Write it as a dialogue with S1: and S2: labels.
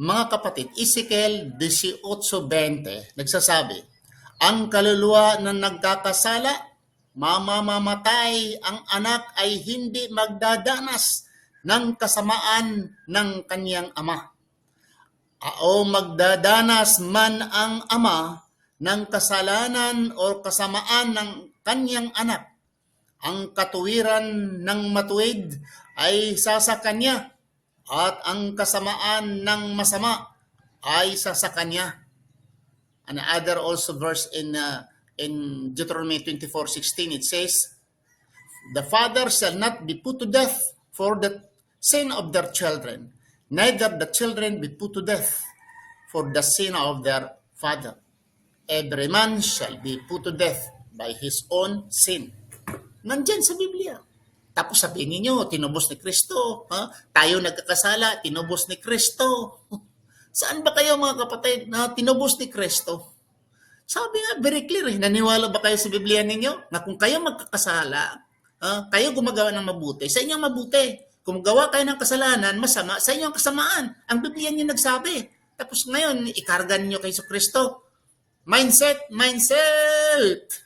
S1: Mga kapatid, Ezekiel 18.20 nagsasabi, Ang kaluluwa na nagkakasala, mamamamatay, ang anak ay hindi magdadanas ng kasamaan ng kanyang ama. O magdadanas man ang ama ng kasalanan o kasamaan ng kanyang anak. Ang katuwiran ng matuwid ay sa kanya at ang kasamaan ng masama ay sa sa kanya. Another also verse in uh, in Deuteronomy 24:16 it says, "The father shall not be put to death for the sin of their children, neither the children be put to death for the sin of their father. Every man shall be put to death by his own sin." Nandyan sa Biblia. Tapos sabihin ninyo, tinubos ni Kristo. Ha? Tayo nagkakasala, tinubos ni Kristo. Saan ba kayo mga kapatid na tinubos ni Kristo? Sabi nga, very clear eh. Naniwala ba kayo sa Biblia ninyo? Na kung kayo magkakasala, ah, kayo gumagawa ng mabuti, sa inyo mabuti. Kung gawa kayo ng kasalanan, masama, sa inyo ang kasamaan. Ang Biblia niyo nagsabi. Tapos ngayon, ikarga ninyo kay Kristo. Mindset, mindset!